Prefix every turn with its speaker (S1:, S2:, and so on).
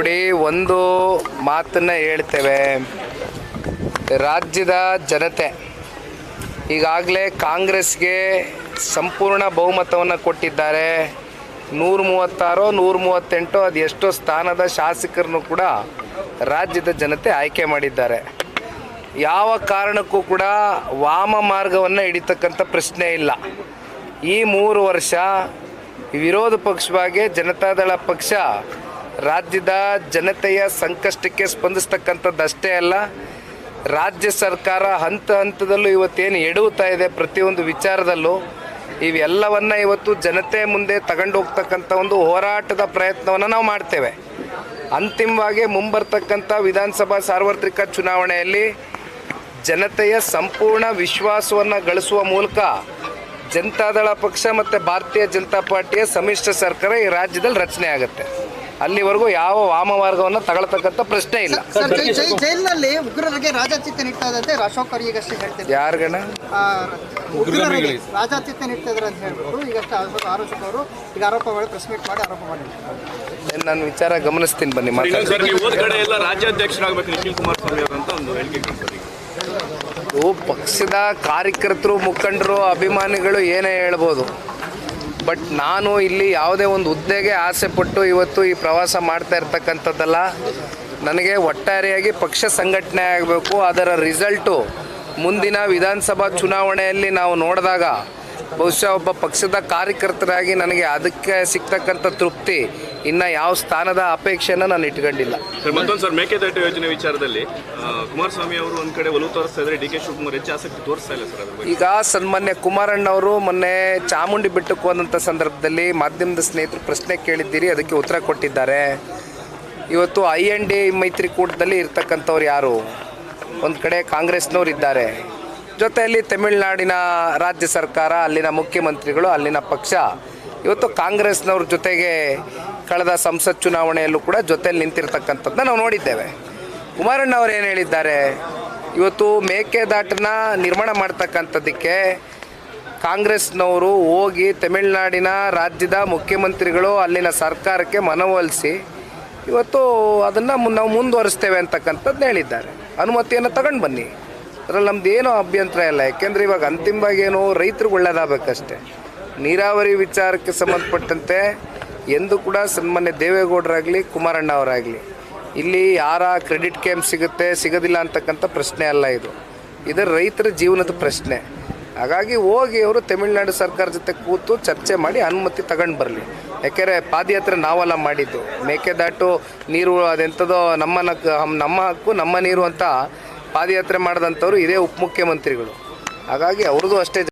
S1: ನೋಡಿ, ಒಂದು ಮಾತನ್ನ ಹೇಳ್ತೇವೆ. ರಾಜ್ಯದ ಜನತೆ ಈಗಾಗಲೇ ಕಾಂಗ್ರೆಸ್ಗೆ ಸಂಪೂರ್ಣ ಬಹುಮತವನ್ನು ಕೊಟ್ಟಿದ್ದಾರೆ. ನೂರ ಮೂವತ್ತಾರೋ ನೂರ ಮೂವತ್ತೆಂಟೋ ಅದು ಎಷ್ಟೋ ಸ್ಥಾನದ ಶಾಸಕರನ್ನು ಕೂಡ ರಾಜ್ಯದ ಜನತೆ ಆಯ್ಕೆ ಮಾಡಿದ್ದಾರೆ. ಯಾವ ಕಾರಣಕ್ಕೂ ಕೂಡ ವಾಮ ಮಾರ್ಗವನ್ನು ಹಿಡಿತಕ್ಕಂಥ ಪ್ರಶ್ನೆ ಇಲ್ಲ. ಈ ಮೂರು ವರ್ಷ ವಿರೋಧ ಪಕ್ಷವಾಗಿ ಜನತಾದಳ ಪಕ್ಷ ರಾಜ್ಯದ ಜನತೆಯ ಸಂಕಷ್ಟಕ್ಕೆ ಸ್ಪಂದಿಸ್ತಕ್ಕಂಥದ್ದಷ್ಟೇ ಅಲ್ಲ, ರಾಜ್ಯ ಸರ್ಕಾರ ಹಂತ ಹಂತದಲ್ಲೂ ಇವತ್ತೇನು ಎಡುತ್ತಾ ಇದೆ ಪ್ರತಿಯೊಂದು ವಿಚಾರದಲ್ಲೂ ಇವೆಲ್ಲವನ್ನು ಇವತ್ತು ಜನತೆ ಮುಂದೆ ತಗೊಂಡು ಹೋಗ್ತಕ್ಕಂಥ ಒಂದು ಹೋರಾಟದ ಪ್ರಯತ್ನವನ್ನು ನಾವು ಮಾಡ್ತೇವೆ. ಅಂತಿಮವಾಗಿ ಮುಂಬರ್ತಕ್ಕಂಥ ವಿಧಾನಸಭಾ ಸಾರ್ವತ್ರಿಕ ಚುನಾವಣೆಯಲ್ಲಿ ಜನತೆಯ ಸಂಪೂರ್ಣ ವಿಶ್ವಾಸವನ್ನು ಗಳಿಸುವ ಮೂಲಕ ಜನತಾದಳ ಪಕ್ಷ ಮತ್ತು ಭಾರತೀಯ ಜನತಾ ಪಾರ್ಟಿಯ ಸಮ್ಮಿಶ್ರ ಸರ್ಕಾರ ಈ ರಾಜ್ಯದಲ್ಲಿ ರಚನೆ ಆಗುತ್ತೆ. ಅಲ್ಲಿವರೆಗೂ ಯಾವ ವಾಮಮಾರ್ಗವನ್ನು ತಗೊಳ್ತಕ್ಕಂಥ ಪ್ರಶ್ನೆ ಇಲ್ಲ.
S2: ಸರ್ ಜೈ- ಜೈ- ಜೈಲಿನಲ್ಲಿ ಉಗ್ರರಿಗೆ ರಾಜಾತಿಥ್ಯ ನೀಡ್ತಾ ಇದ್ದಂತೆ ಅಶೋಕ್ ಅವರು ಈಗಷ್ಟೇ ಹೇಳ್ತಿದ್ದಾರೆ.
S1: ಯಾರ್ಗಣ
S2: ಆ, ಉಗ್ರರಿಗೆ ರಾಜಾಚಿತ್ಯ ನೀಡ್ತಾ ಇದ್ದಾರೆ ಅಂತ ಹೇಳ್ಬಿಟ್ಟು ಈಗಷ್ಟೇ ಆರೋಪ ಆರೋಪಕ್ಕೆ ಅವರು ಈಗ ಆರೋಪ ಮಾಡಿ ಪ್ರೆಸ್ ಮೀಟ್ ಮಾಡಿ ಆರೋಪ ಮಾಡಿದ್ದಾರೆ.
S1: ನಾನು ವಿಚಾರ ಗಮನಿಸ್ತೀನಿ ಬನ್ನಿ ಮಾತಾಡಿ
S3: ಸರ್ ನೀವು ಹೋದ ಕಡೆ ಎಲ್ಲ ರಾಜ್ಯಾಧ್ಯಕ್ಷರಾಗಬೇಕು ನಿಖಿಲ್ ಕುಮಾರಸ್ವಾಮಿ ಅವರು ಅಂತ ಒಂದು ಹೇಳಿಕೆ.
S1: ಇದು ಪಕ್ಷದ ಕಾರ್ಯಕರ್ತರು ಮುಖಂಡರು ಅಭಿಮಾನಿಗಳು ಏನೇ ಹೇಳ್ಬೋದು. ಬಟ್ ನಾನು ಇಲ್ಲಿ ಯಾವುದೇ ಒಂದು ಹುದ್ದೆಗೆ ಆಸೆ ಪಟ್ಟು ಇವತ್ತು ಈ ಪ್ರವಾಸ ಮಾಡ್ತಾ ಇರ್ತಕ್ಕಂಥದ್ದಲ್ಲ, ನನಗೆ ಒಟ್ಟಾರೆಯಾಗಿ ಪಕ್ಷ ಸಂಘಟನೆ ಆಗಬೇಕು. ಅದರ ರಿಸಲ್ಟು ಮುಂದಿನ ವಿಧಾನಸಭಾ ಚುನಾವಣೆಯಲ್ಲಿ ನಾವು ನೋಡಿದಾಗ ಬಹುಶಃ ಒಬ್ಬ ಪಕ್ಷದ ಕಾರ್ಯಕರ್ತರಾಗಿ ನನಗೆ ಅದಕ್ಕೆ ಸಿಗ್ತಕ್ಕಂಥ ತೃಪ್ತಿ. ಇನ್ನು ಯಾವ ಸ್ಥಾನದ ಅಪೇಕ್ಷೆನ ನಾನು ಇಟ್ಕೊಂಡಿಲ್ಲ.
S3: ಸರ್ ಮತ್ತೊಂದು ಸರ್ ಮೇಕೆದಾಟು ಯೋಜನೆ ವಿಚಾರದಲ್ಲಿ ಕುಮಾರಸ್ವಾಮಿ ಅವರು ಒಂದ್ ಕಡೆ ಒಲವು ತೋರಿಸ್ತಾ ಇದ್ರೆ ಡಿ ಕೆ ಶಿವಕುಮಾರ್ ಹೆಚ್ಚು ಆಸಕ್ತಿ ತೋರಿಸ್ತಾ ಇಲ್ಲ ಸರ್
S1: ಈಗ ಸನ್ಮಾನ್ಯ ಕುಮಾರಣ್ಣವರು ಮೊನ್ನೆ ಚಾಮುಂಡಿ ಬೆಟ್ಟಕ್ಕೆ ಹೋದಂಥ ಸಂದರ್ಭದಲ್ಲಿ ಮಾಧ್ಯಮದ ಸ್ನೇಹಿತರು ಪ್ರಶ್ನೆ ಕೇಳಿದ್ದೀರಿ ಅದಕ್ಕೆ ಉತ್ತರ ಕೊಟ್ಟಿದ್ದಾರೆ. ಇವತ್ತು ಐ ಎನ್ ಡಿ ಮೈತ್ರಿಕೂಟದಲ್ಲಿ ಇರ್ತಕ್ಕಂಥವ್ರು ಯಾರು? ಒಂದು ಕಡೆ ಕಾಂಗ್ರೆಸ್ನವ್ರು ಇದ್ದಾರೆ. ಜೊತೆಯಲ್ಲಿ ತಮಿಳುನಾಡಿನ ರಾಜ್ಯ ಸರ್ಕಾರ ಅಲ್ಲಿನ ಮುಖ್ಯಮಂತ್ರಿಗಳು ಅಲ್ಲಿನ ಪಕ್ಷ. ಇವತ್ತು ಕಾಂಗ್ರೆಸ್ನವ್ರ ಜೊತೆಗೆ ಕಳೆದ ಸಂಸತ್ ಚುನಾವಣೆಯಲ್ಲೂ ಕೂಡ ಜೊತೆಯಲ್ಲಿ ನಿಂತಿರ್ತಕ್ಕಂಥದ್ದನ್ನ ನಾವು ನೋಡಿದ್ದೇವೆ. ಕುಮಾರಣ್ಣ ಅವರು ಏನು ಹೇಳಿದ್ದಾರೆ? ಇವತ್ತು ಮೇಕೆದಾಟನ ನಿರ್ಮಾಣ ಮಾಡ್ತಕ್ಕಂಥದ್ದಕ್ಕೆ ಕಾಂಗ್ರೆಸ್ನವರು ಹೋಗಿ ತಮಿಳುನಾಡಿನ ರಾಜ್ಯದ ಮುಖ್ಯಮಂತ್ರಿಗಳು ಅಲ್ಲಿನ ಸರ್ಕಾರಕ್ಕೆ ಮನವೊಲಿಸಿ ಇವತ್ತು ಅದನ್ನು ನಾವು ಮುಂದುವರಿಸ್ತೇವೆ ಅಂತಕ್ಕಂಥದ್ದು ಹೇಳಿದ್ದಾರೆ. ಅನುಮತಿಯನ್ನು ತಗೊಂಡು ಬನ್ನಿ. ಅದರಲ್ಲಿ ನಮ್ದು ಏನೂ ಅಭ್ಯಂತರ ಇಲ್ಲ. ಯಾಕೆಂದರೆ ಇವಾಗ ಅಂತಿಮವಾಗಿ ಏನು ರೈತರಿಗೆ ಒಳ್ಳೆಯದಾಗಬೇಕಷ್ಟೆ ನೀರಾವರಿ ವಿಚಾರಕ್ಕೆ ಸಂಬಂಧಪಟ್ಟಂತೆ ಎಂದು ಕೂಡ ಸನ್ಮಾನ್ಯ ದೇವೇಗೌಡರಾಗಲಿ ಕುಮಾರಣ್ಣ ಅವರಾಗಲಿ ಇಲ್ಲಿ ಯಾರ ಕ್ರೆಡಿಟ್ ಕೇಮ್ ಸಿಗುತ್ತೆ, ಸಿಗೋದಿಲ್ಲ ಅಂತಕ್ಕಂಥ ಪ್ರಶ್ನೆ ಅಲ್ಲ ಇದು. ಇದು ರೈತರ ಜೀವನದ ಪ್ರಶ್ನೆ. ಹಾಗಾಗಿ ಹೋಗಿ ಅವರು ತಮಿಳುನಾಡು ಸರ್ಕಾರ ಜೊತೆ ಕೂತು ಚರ್ಚೆ ಮಾಡಿ ಅನುಮತಿ ತಗೊಂಡು ಬರಲಿ. ಯಾಕೆಂದರೆ ಪಾದಯಾತ್ರೆ ನಾವೆಲ್ಲ ಮಾಡಿದ್ದು. ಮೇಕೆದಾಟು ನೀರು ಅದೆಂಥದೋ ನಮ್ಮ ನಮ್ಮ ಹಕ್ಕು, ನಮ್ಮ ನೀರು ಅಂತ ಪಾದಯಾತ್ರೆ ಮಾಡಿದಂಥವ್ರು ಇದೇ ಉಪಮುಖ್ಯಮಂತ್ರಿಗಳು. ಹಾಗಾಗಿ ಅವ್ರದ್ದು ಅಷ್ಟೇ